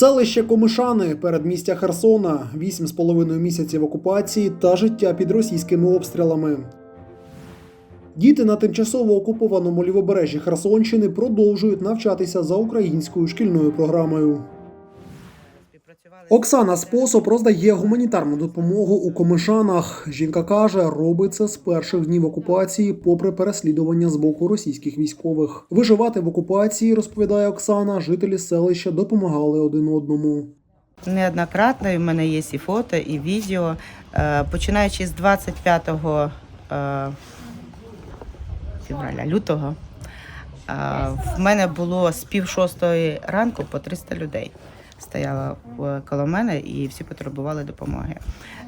Селище Комишани, передмістя Херсона, вісім з половиною місяців окупації та життя під російськими обстрілами. Діти на тимчасово окупованому лівобережжі Херсонщини продовжують навчатися за українською шкільною програмою. Оксана Способ роздає гуманітарну допомогу у Комишанах. Жінка каже, робить це з перших днів окупації, попри переслідування з боку російських військових. Виживати в окупації, розповідає Оксана, жителі селища допомагали один одному. Неоднократно і в мене є і фото, і відео. Е, Починаючи з 25 е, февраля, лютого, е, в мене було з пів шостої ранку по 300 людей. Стояло е, коло мене і всі потребували допомоги.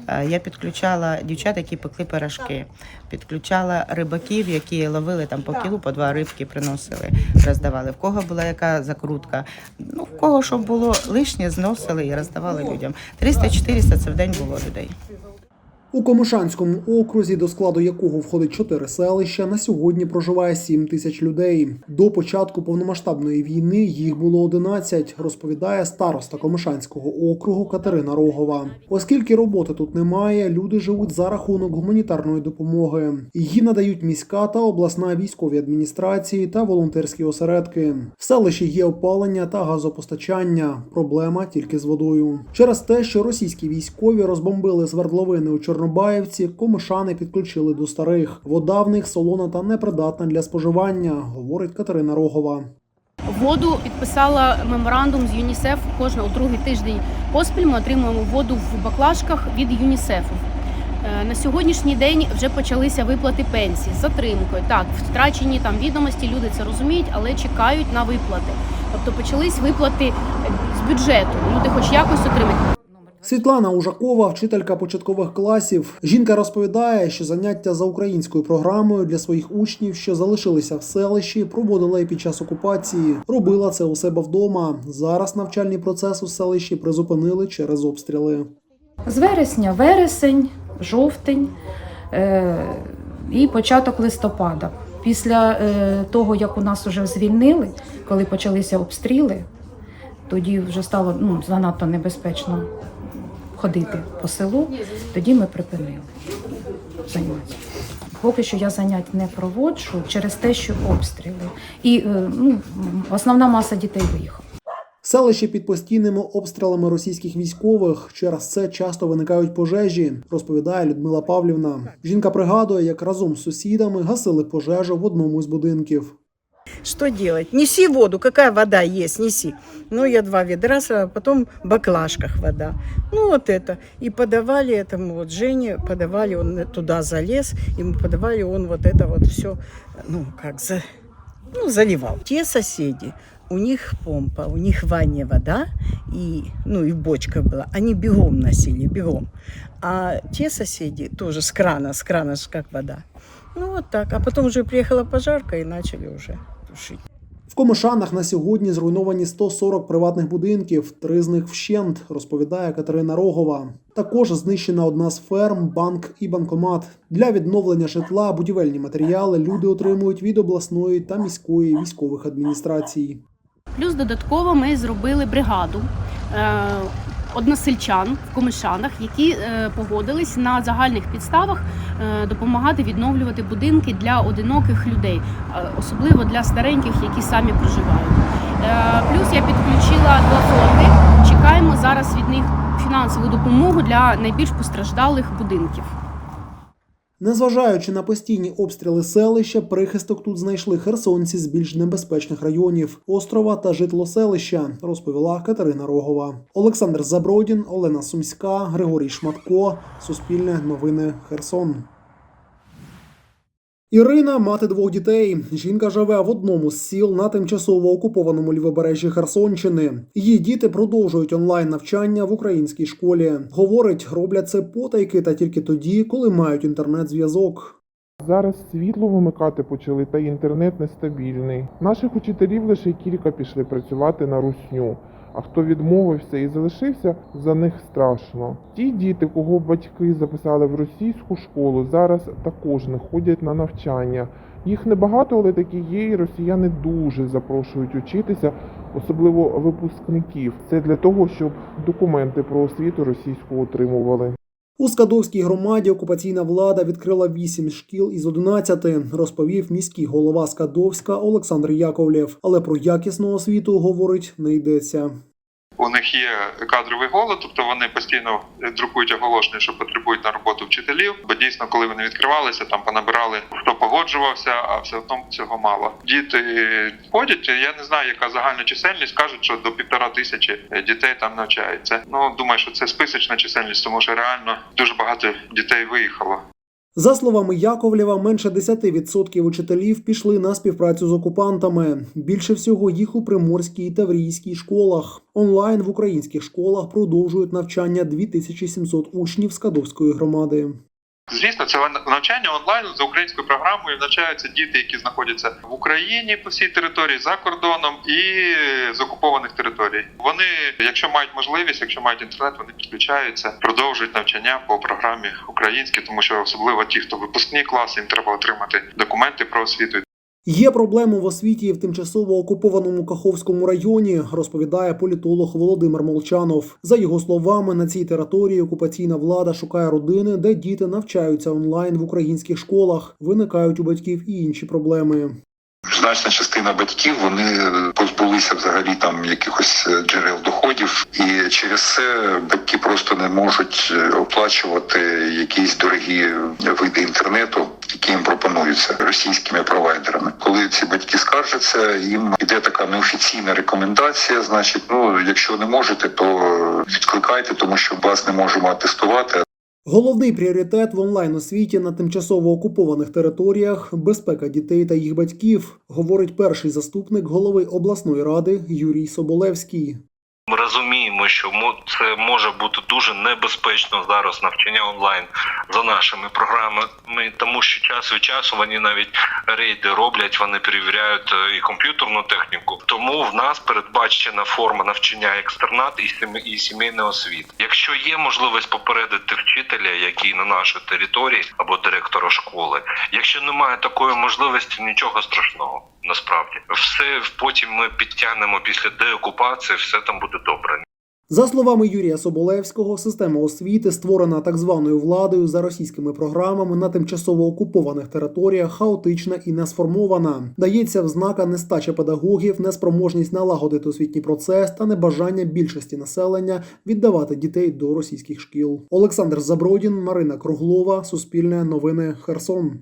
Е, Я підключала дівчат, які пекли пирожки, підключала рибаків, які ловили там по кілу, по два рибки приносили, роздавали. В кого була яка закрутка. Ну, в кого що було лишнє, зносили і роздавали людям. 300-400 це в день було людей. У Комишанському окрузі, до складу якого входить чотири селища, на сьогодні проживає 7 тисяч людей. До початку повномасштабної війни їх було 11, розповідає староста Комишанського округу Катерина Рогова. Оскільки роботи тут немає, люди живуть за рахунок гуманітарної допомоги. Її надають міська та обласна військові адміністрації та волонтерські осередки. В селищі є опалення та газопостачання. Проблема тільки з водою. Через те, що російські військові розбомбили свердловини у Чорнобаївці, комишани підключили до старих. Вода в них солона та непридатна для споживання, говорить Катерина Рогова. Воду підписала меморандум з ЮНІСЕФ кожного другий тиждень поспіль. Ми отримуємо воду в баклажках від ЮНІСЕФу. Е, На сьогоднішній день вже почалися виплати пенсій з затримкою. Так, втрачені там відомості, люди це розуміють, але чекають на виплати. Тобто почались виплати е, з бюджету. Люди хоч якось отримають. Світлана Ужакова, вчителька початкових класів. Жінка розповідає, що заняття за українською програмою для своїх учнів, що залишилися в селищі, проводила і під час окупації. Робила це у себе вдома. Зараз навчальний процес у селищі призупинили через обстріли. З вересня, вересень, жовтень е, і початок листопада. Після е, того, як у нас вже звільнили, коли почалися обстріли, тоді вже стало ну, занадто небезпечно ходити по селу, тоді ми припинили заняття. Поки що я занять не проводжу через те, що обстріли. І е, ну, основна маса дітей виїхала. Селище під постійними обстрілами російських військових. Через це часто виникають пожежі, розповідає Людмила Павлівна. Жінка пригадує, як разом з сусідами гасили пожежу в одному з будинків. Что делать? Неси воду, какая вода есть, неси. Ну, я два ведра, сразу, потом в баклажках вода. Ну, вот это. И подавали этому вот Жене, подавали, он туда залез, ему подавали, он вот это вот все, ну, как, за, ну, заливал. Те соседи, у них помпа, у них ванная вода, и, ну, и бочка была. Они бегом носили, бегом. А те соседи тоже с крана, с крана ж как вода. Ну, вот так. А потом уже приехала пожарка и начали уже тушить. В Комишанах на сьогодні зруйновані 140 приватних будинків, три з них вщент, розповідає Катерина Рогова. Також знищена одна з ферм, банк і банкомат. Для відновлення житла будівельні матеріали люди отримують від обласної та міської військових адміністрацій. Плюс додатково ми зробили бригаду е, односельчан в Комишанах, які е, погодились на загальних підставах е, допомагати відновлювати будинки для одиноких людей, е, особливо для стареньких, які самі проживають. Плюс я підключила два фонди. Чекаємо зараз від них фінансову допомогу для найбільш постраждалих будинків. Незважаючи на постійні обстріли селища, прихисток тут знайшли херсонці з більш небезпечних районів острова та житло селища, розповіла Катерина Рогова. Олександр Забродін, Олена Сумська, Григорій Шматко. Суспільне новини Херсон. Ірина мати двох дітей. Жінка живе в одному з сіл на тимчасово окупованому лівобережжі Херсонщини. Її діти продовжують онлайн навчання в українській школі. Говорить, роблять це потайки та тільки тоді, коли мають інтернет-зв'язок. Зараз світло вимикати почали, та інтернет нестабільний. Наших учителів лише кілька пішли працювати на русню. А хто відмовився і залишився, за них страшно. Ті діти, кого батьки записали в російську школу, зараз також не ходять на навчання. Їх небагато, але такі є, і росіяни дуже запрошують учитися особливо випускників. Це для того, щоб документи про освіту російську отримували. У Скадовській громаді окупаційна влада відкрила 8 шкіл із 11, розповів міський голова Скадовська Олександр Яковлєв. Але про якісну освіту говорить не йдеться. У них є кадровий голод, тобто вони постійно друкують оголошення, що потребують на роботу вчителів. Бо дійсно, коли вони відкривалися, там понабирали хто погоджувався, а все одно цього мало. Діти ходять. Я не знаю, яка загальна чисельність. кажуть, що до півтора тисячі дітей там навчається. Ну думаю, що це списочна чисельність, тому що реально дуже багато дітей виїхало. За словами Яковлєва, менше 10% учителів пішли на співпрацю з окупантами. Більше всього їх у приморській та таврійській школах. Онлайн в українських школах продовжують навчання 2700 учнів Скадовської громади. Звісно, це навчання онлайн за українською програмою навчаються діти, які знаходяться в Україні по всій території за кордоном і з окупованих територій. Вони, якщо мають можливість, якщо мають інтернет, вони підключаються, продовжують навчання по програмі українській, тому що особливо ті, хто випускні класи, їм треба отримати документи про освіту. Є проблеми в освіті в тимчасово окупованому Каховському районі, розповідає політолог Володимир Молчанов. За його словами, на цій території окупаційна влада шукає родини, де діти навчаються онлайн в українських школах. Виникають у батьків і інші проблеми. Значна частина батьків вони позбулися взагалі там якихось е, джерел доходів, і через це батьки просто не можуть е, оплачувати якісь дорогі види інтернету, які їм пропонуються російськими провайдерами. Коли ці батьки скаржаться, їм іде така неофіційна рекомендація. Значить, ну якщо не можете, то відкликайте, тому що вас не можемо атестувати. Головний пріоритет в онлайн освіті на тимчасово окупованих територіях безпека дітей та їх батьків, говорить перший заступник голови обласної ради Юрій Соболевський. Ми розуміємо, що це може бути дуже небезпечно зараз навчання онлайн за нашими програмами, тому що час від часу вони навіть рейди роблять, вони перевіряють е, і комп'ютерну техніку. Тому в нас передбачена форма навчання екстернат і сімей- і сімейний освіт. Якщо є можливість попередити вчителя, який на нашій території або директора школи, якщо немає такої можливості, нічого страшного. Насправді, все потім ми підтягнемо після деокупації, все там буде добре. За словами Юрія Соболевського, система освіти, створена так званою владою за російськими програмами на тимчасово окупованих територіях, хаотична і не сформована. Дається в знака нестача педагогів, неспроможність налагодити освітній процес та небажання більшості населення віддавати дітей до російських шкіл. Олександр Забродін, Марина Круглова, Суспільне новини, Херсон.